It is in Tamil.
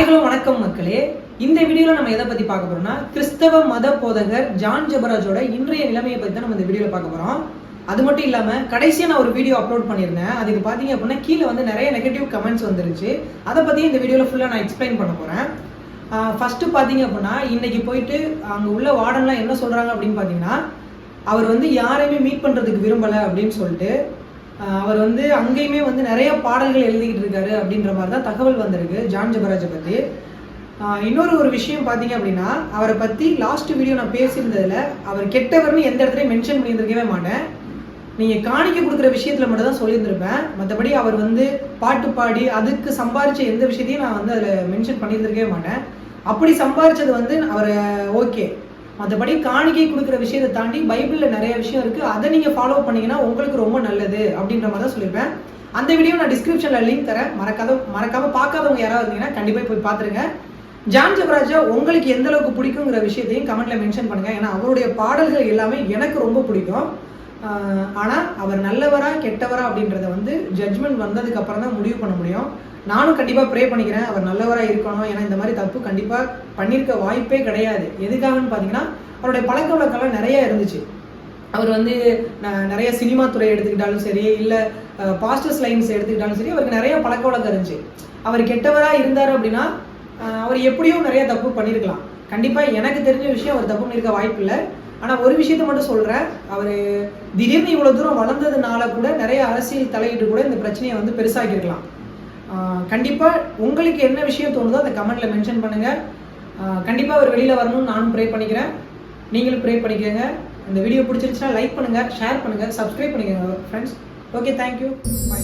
வணக்கம் மக்களே. இந்த வீடியோல நம்ம எதை பத்தி பார்க்க போறோம்னா கிறிஸ்தவ மத போதகர் ஜான் ஜபராஜோட இன்றைய நிலைமையை பத்தி தான் நம்ம இந்த வீடியோல பார்க்க போறோம். அது மட்டும் இல்லாம கடைசியா நான் ஒரு வீடியோ அப்லோட் பண்ணியிருந்தேன். அதுக்கு பாத்தீங்க அப்படின்னா கீழே வந்து நிறைய நெகட்டிவ் கமெண்ட்ஸ் வந்துருச்சு. அதை பத்தி இந்த வீடியோல ஃபுல்லா நான் எக்ஸ்பிளைன் பண்ண போறேன். ஃபர்ஸ்ட் பாத்தீங்க அப்படின்னா இன்னைக்கு போயிட்டு அங்க உள்ள வார்டன்லாம் என்ன சொல்றாங்க அப்படின்னு பாத்தீங்கன்னா அவர் வந்து யாரையுமே மீட் பண்றதுக்கு விரும்பல அப்படின்னு சொல்லிட்டு அவர் வந்து அங்கேயுமே வந்து நிறைய பாடல்கள் எழுதிக்கிட்டு இருக்காரு அப்படின்ற மாதிரி தான் தகவல் வந்திருக்கு ஜான் ஜபராஜை பற்றி இன்னொரு ஒரு விஷயம் பார்த்தீங்க அப்படின்னா அவரை பற்றி லாஸ்ட் வீடியோ நான் பேசியிருந்ததில் அவர் கெட்டவர்னு எந்த இடத்துலையும் மென்ஷன் பண்ணியிருந்திருக்கவே மாட்டேன். நீங்கள் காணிக்க கொடுக்குற விஷயத்தில் மட்டும் தான் சொல்லியிருந்திருப்பேன். மற்றபடி அவர் வந்து பாட்டு பாடி அதுக்கு சம்பாரித்த எந்த விஷயத்தையும் நான் வந்து அதில் மென்ஷன் பண்ணியிருந்திருக்கவே மாட்டேன். அப்படி சம்பாரித்தது வந்து அவர் ஓகே. மற்றபடி காணிக்கை கொடுக்குற விஷயத்தை தாண்டி பைபிளில் நிறைய விஷயம் இருக்குது அதை நீங்கள் ஃபாலோ பண்ணீங்கன்னா உங்களுக்கு ரொம்ப நல்லது அப்படின்ற மாதிரி தான் சொல்லியிருப்பேன். அந்த வீடியோ நான் டிஸ்கிரிப்ஷனில் லிங்க் தரேன். மறக்காத மறக்காம பார்க்காதவங்க யாராவது இருந்தீங்கன்னா கண்டிப்பாக போய் பார்த்துருங்க. ஜான் ஜபராஜா உங்களுக்கு எந்த அளவுக்கு பிடிக்குங்கிற விஷயத்தையும் கமெண்ட்ல மென்ஷன் பண்ணுங்க. ஏன்னா அவருடைய பாடல்கள் எல்லாமே எனக்கு ரொம்ப பிடிக்கும். ஆனால் அவர் நல்லவரா கெட்டவரா அப்படின்றத வந்து ஜட்ஜ்மெண்ட் வந்ததுக்கு அப்புறம் தான் முடிவு பண்ண முடியும். நானும் கண்டிப்பாக ப்ரே பண்ணிக்கிறேன். அவர் நல்லவரா இருக்கணும். ஏன்னா இந்த மாதிரி தப்பு கண்டிப்பாக பண்ணியிருக்க வாய்ப்பே கிடையாது. எதுக்காகன்னு பார்த்தீங்கன்னா அவருடைய பழக்க வழக்கம்லாம் நிறைய இருந்துச்சு. அவர் வந்து ந- நிறைய சினிமா துறை எடுத்துக்கிட்டாலும் சரி இல்லை பாஸ்டர்ஸ் லைன்ஸ் எடுத்துக்கிட்டாலும் சரி அவருக்கு நிறைய பழக்க வழக்கம் இருந்துச்சு. அவர் கெட்டவராக இருந்தார் அப்படின்னா அவர் எப்படியும் நிறைய தப்பு பண்ணியிருக்கலாம் கண்டிப்பாக எனக்கு தெரிஞ்ச விஷயம் அவர் தப்பு பண்ணியிருக்க வாய்ப்பு இல்லை. ஆனால் ஒரு விஷயத்த மட்டும் சொல்கிறேன் அவர் திடீர்னு இவ்வளோ தூரம் வளர்ந்ததுனால கூட நிறைய அரசியல் தலையிட்டு கூட இந்த பிரச்சனையை வந்து பெருசாக்கியிருக்கலாம். கண்டிப்பாக உங்களுக்கு என்ன விஷயம் தோணுதோ அதை கமெண்டில் மென்ஷன் பண்ணுங்கள் கண்டிப்பாக அவர் வெளியில் வரணும்னு நானும் ப்ரே பண்ணிக்கிறேன். நீங்களும் ப்ரே பண்ணிக்கோங்க. இந்த வீடியோ பிடிச்சிருந்துச்சுன்னா லைக் பண்ணுங்கள் ஷேர் பண்ணுங்கள் சப்ஸ்கிரைப் பண்ணிக்கோங்க ஃப்ரெண்ட்ஸ் ஓகே தேங்க்யூ பை